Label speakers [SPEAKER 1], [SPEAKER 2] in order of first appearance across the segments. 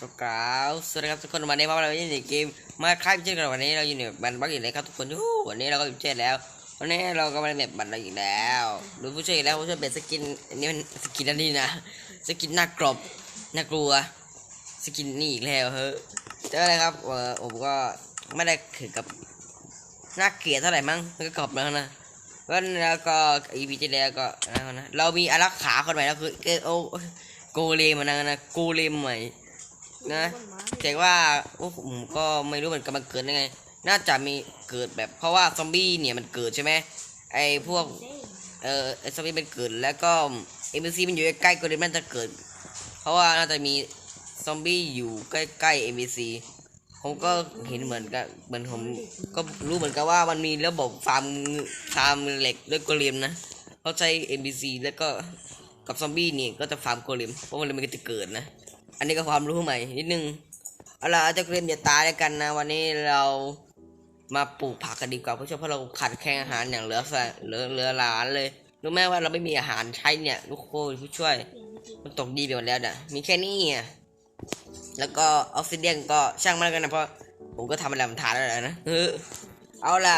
[SPEAKER 1] ก็กาวสวัสดีครับทุกคนวันนี้พวกเราอยู่ในเกมมาคลายเช่นกันวันนี้เราอยู่ในบันบักอีกแล้วครับทุกคนยูวันนี้เราก็อยู่เช่นแล้ววันนี้เราก็มาในแบบบันเราอีกแล้วดูผู้ช่วยอีกแล้วผู้ช่วยเป็นสกินอันนี้มันสกินอันนี้นะสกินน่ากรอบน่ากลัวสกินนี่อีกแล้วเฮ้ยเจออะไรครับเออผมก็ไม่ได้ถึงกับน่าเกลียดเท่าไหร่มั้งมันก็กรอบแล้วนะวันแล้วก็อีพีที่แล้วก็นะนะเรามีอารักขาคนใหม่แล้วคือเกโอโกเลมนะนะโกเลมใหม่ นะแต่ว่าโอ้ผมก็ไม่รู้เหมือนกันมันเกิดได้ไง น่าจะมีเกิดแบบเพราะว่าซอมบี้เนี่ยมันเกิดใช่ไหมไอพวกเออไอซอมบี้มันเกิดแล้วก็เอ็มซีมันอยู่ใกล้ๆก็เลยมันจะเกิด เพราะว่าน่าจะมีซอมบี้อยู่ใกล้ๆเอ็มซีผมก็เห็นเหมือนกันเหมือนผมก็รู้เหมือนกันว่ามันมีระบบฟาร์มฟาร์มเหล็กด้วยกเลมนะเขาใช้ NPC แล้วก็กับซอมบี้นี่ก็จะฟาร์มโกเลมเพราะมันเลยมันก็จะเกิดนะ อันนี้ก็ความรู้ใหม่นิดนึงเอาล่ะเจ้าเกรมอย่าตายแล้วกันนะ วันนี้เรามาปลูกผักกันดีกว่าเพราะเพราะเราขาดแคลนอาหารอย่างเหลือแสเหลือเหลือหลานเลยรู้ไหมว่าเราไม่มีอาหารใช้เนี่ยทุกโคผู้ช่วย มันตกดีไปหมดแล้วนะมีแค่นี้อะแล้วก็ออกซิเดียนก็ช่างมันกันนะเพราะผมก็ทำอะไรมันทานแล้วนะเออเอาล่ะ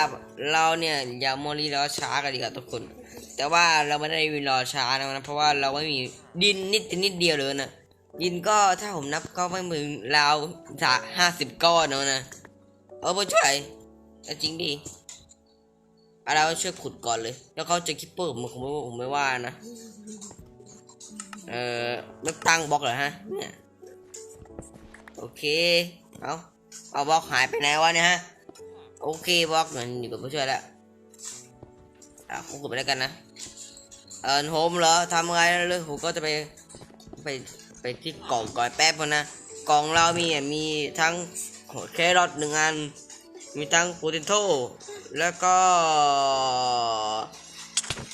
[SPEAKER 1] เราเนี่ยอย่าโมลีรอช้ากันดีกว่าทุกคน แต่ว่าเราไม่ได้รอช้านะเพราะว่าเราไม่มีดินนิดนิดเดียวเลยนะ ดินก็ถ้าผมนับก็ไม่มึงราวสะห้าสิบก้อนแล้วนะเออผู้ช่วยจริงดิเอาเราช่วยขุดก่อนเลย แล้วเขาจะคิปเปอร์ผมไม่ผมไม่ว่านะเออเลือตั้งบล็อกเหรอฮะเนี่ยโอเคเอาเอาบล็อกหายไปไหนวะเนี่ยฮะโอเคบล็อกเหมือนอยู่กับผู้ช่วยแล้วอะผมขุดไปแล้วกันนะเออผมเหรอทำไงเลยผมก็จะไปไป ไปที่กล่องก่อนแป๊บนึงนะกล่องเรามีอะมีทั้งแครอทหนึ่งอัน มีทั้งโพเทโต้แล้วก็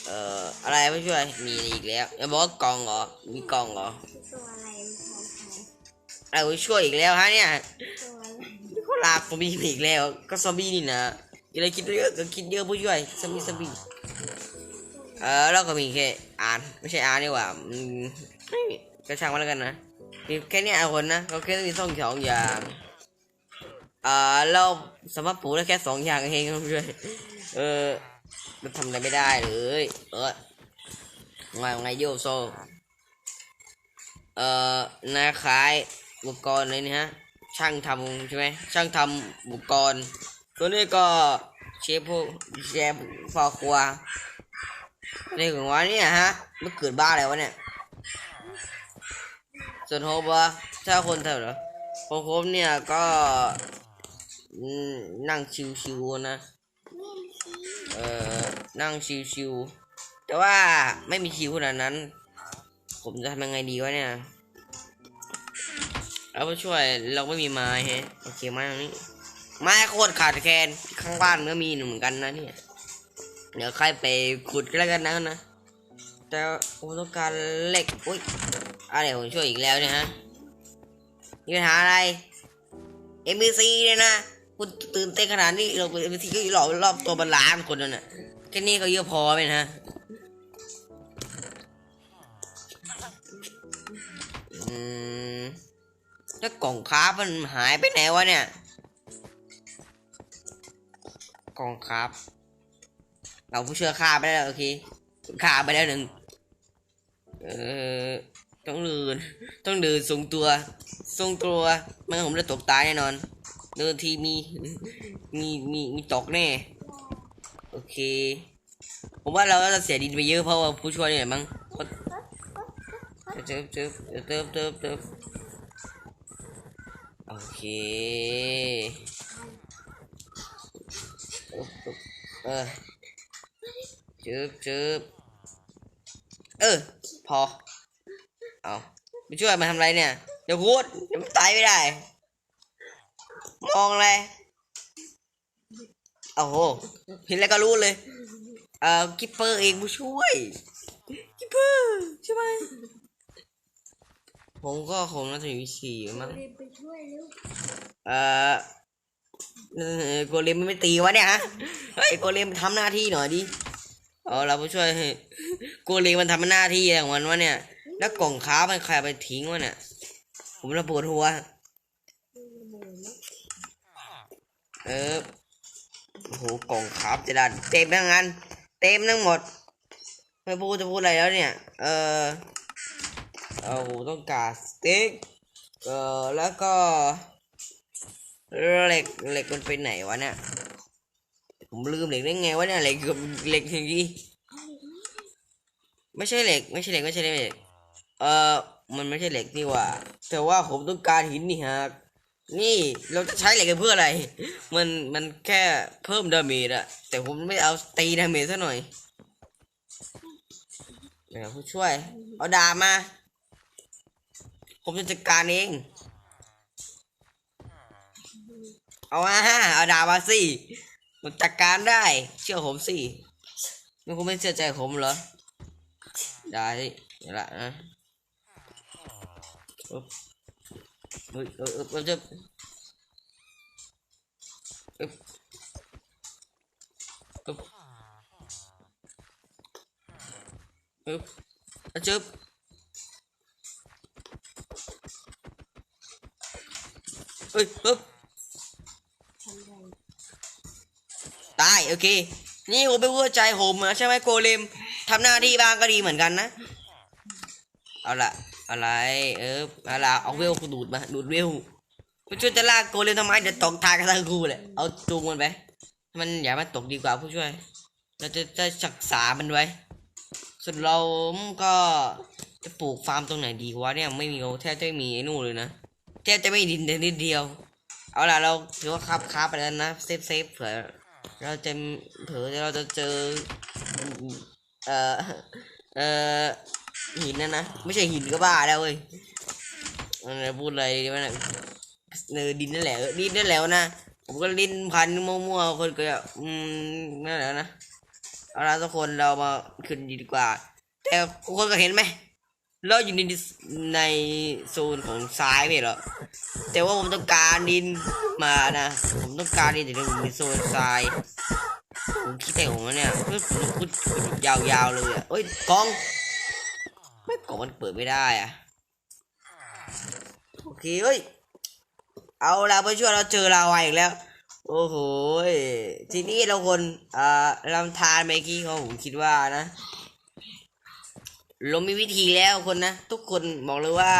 [SPEAKER 1] เอ่ออะไรไม่ช่วยมีอีกแล้วอย่าบอกว่ากล่องเหรอมีกล่องเหรอ
[SPEAKER 2] ตัวอะไรอะ
[SPEAKER 1] ไรไม่ช่วยอีกแล้วฮะเนี่ยก็ลากซอมบี้มาอีกแล้ว ก็ซอมบี้นี่นะอะไรคิดเยอะก็คิดเยอะผู้ช่วยซอมบี้ซอมบี้เออแล้วก็มีแค่อ่านไม่ใช่อ่านดีกว่าอืม ก็ช่างมันแล้วกันนะมีแค่เนี้ยคนนะเขาแค่มีสองสองอย่างเอ่อเราสามารถปลูกได้แค่สองอย่างเองครับช่วยเออมันทำอะไรไม่ได้เลยเออไงไงโยโซเอ่อนาขายอุปกรณ์เลยนี่ฮะช่างทำใช่ไหมช่างทำอุปกรณ์ตัวนี้ก็เชฟพวกเชฟพ่อครัวในของว่าเนี่ยฮะมันเกิดบ้าอะไรวะเนี่ย ส่วนโฮปวะถ้าคนเท่าเหรอโฮโฮปเนี่ยก็นั่งชิวๆนะ เอ่อนั่งชิวๆแต่ว่าไม่มีชิวขนาดนั้น ผมจะทำยังไงดีวะเนี่ยเอาไปช่วยเราไม่มีไม้ฮะโอเคไม้ตรงนี้ไม้โคตรขาดแคลนข้างบ้านก็มีเหมือนกันนะเนี่ยเดี๋ยวใครไปขุดก็แล้วกันนะนะแต่ผมต้องการเหล็กอุ้ย อะไรผมช่วยอีกแล้วเนี่ยฮะมีปัญหาอะไร MBC เนี่ยนะ คุณตื่นเต้นขนาดนี้เรา MBC ก็อยู่รอบรอบตัวบรรล้านคนแล้วน่ะแค่นี้ก็เยอะพอไหมนะอืมแล้วกล่องครามันหายไปไหนวะเนี่ย กล่องคราฟเราผู้เชื่อฆ่าไปแล้วโอเคฆ่าไปแล้วหนึ่งเออ ต้องเดิน ต้องเดินทรงตัว ทรงตัวไมันผมจะตกตายแน่นอน เดินทีมี มีมีมีตกแน่ โอเค ผมว่าเราจะเสียดินไปเยอะเพราะว่าผู้ช่วยเนี่ยมั้งเติบเติบเติบเติบเติบโอเคเออเจิบเจิบเออ พอ ไปช่วยมาทำไรเนี่ย เดี๋ยวพูดเดี๋ยวมันตายไม่ได้ มองอะไรโอ้โหเห็นแล้วก็รู้เลย เอ่อกิปเปอร์เองผู้ช่วยกิปเปอร์ใช่ไหมผมก็คงน่าจะมีวิธีอยู่มั้ง
[SPEAKER 2] รีบไปช่วยลูก
[SPEAKER 1] เอ่อเอ่อโกเลมมันไม่ตีวะเนี่ยฮะเฮ้ยโกเลมทำหน้าที่หน่อยดิเอาเราไปช่วยให้โกเลมมันทำหน้าที่ของมันวะเนี่ย แล้วกล่องค้ามันใครไปทิ้งวะเนี่ย ผมระปวดหัว เออโอ้โหกล่องครับจะดันเต็มทั้งนั้น เต็มทั้งหมด ไม่พูดจะพูดอะไรแล้วเนี่ย เออเอาต้องการสเต็กเออแล้วก็เหล็กเหล็กมันไปไหนวะเนี่ย ผมลืมเหล็กได้ไงวะเนี่ยเหล็กเหล็กอย่างนี้
[SPEAKER 2] ไม่
[SPEAKER 1] ใช่เหล็ก ไม่ใช่เหล็ก ไม่ใช่เหล็ก เออมันไม่ใช่เหล็กนี่ว่า แต่ว่าผมต้องการหินนี่ฮะนี่เราจะใช้เหล็กกันเพื่ออะไร มันมันแค่เพิ่มดาเมจอะแต่ผมไม่เอาตีดาเมจซะหน่อยเดี๋ยวผู้ช่วย เอาดาบมา ผมจะจัดการเอง เอามาเอาดาบมาสิมันจัดการได้ เชื่อผมสิมันคงไม่เชื่อใจผมเหรอ ได้เดี๋ยวละนะ เฮ้ยเออเออเออจะอึ๊บอึ๊บอึ๊บอะจึ๊บเฮ้ยอึ๊บ
[SPEAKER 2] ทำไร
[SPEAKER 1] ตายโอเค นี่ผมไปวอร์ใจผมนะใช่ไหมโกเลมทำหน้าที่บ้างก็ดีเหมือนกันนะ เอาละ อะไร เออเอาละเอาเวลกูดูดมา ดูดเวลผู้ช่วยจะลากโกเลมทำไมเดี๋ยวตกทางกันทั้งคู่เลยเอาจูงมันไปมันอย่ามาตกดีกว่าผู้ช่วย เราจะจะศึกษามันไว้ ส่วนเราก็จะปลูกฟาร์มตรงไหนดีวะเนี่ยไม่มีแทบจะไม่มีไอ้นู่นเลยนะแทบจะไม่ดินเลยนิดเดียว เอาล่ะเราถือว่าครับครับไปแล้วนะเซฟเซฟเผื่อเราจะเผื่อเราจะเจอ เอ่อเอ่อ หินนะนะ ไม่ใช่หินก็บ้าแล้วเว้ยมันจะพูดอะไรดีวะเนี่ยเนอดินนั่นแหละดินนั่นแหละนะ ผมก็ลิ้นพันมั่วๆคนก็อืมนั่นแหละนะเอาละทุกคนเรามาขึ้นดีกว่า แต่ทุกคนก็เห็นไหมเราอยู่ในในโซนของซ้ายไม่หรอแต่ว่าผมต้องการดินมานะ ผมต้องการดินแต่ผมมีโซนทรายผมคิดแต่ผมว่าเนี่ยยผมพูดยาวๆเลยอะเอ้ยกอง ไม่ก่องมันเปิดไม่ได้อะโอเคเฮ้ย เอาละเพื่อช่วยเราเจอลาวาอีกแล้ว โอ้โหทีนี้เราคนอ่าลำธารเมื่อกี้เขาผมคิดว่านะเรามีวิธีแล้วคนนะ ทุกคนบอกเลยว่า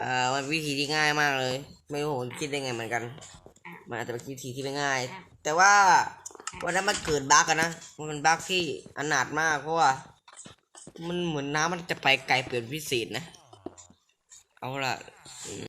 [SPEAKER 1] อ่ามันวิธีที่ง่ายมากเลย ไม่รู้ผมคิดได้ไงเหมือนกันมันอาจจะเป็นวิธีที่ไม่ง่าย แต่ว่าวันนั้นมันเกิดบั๊กอะนะมันเป็นบั๊กที่อนาถมากเพราะว่า มันเหมือนน้ำมันจะไปไกลเปลี่ยนพิเศษนะ เอาละ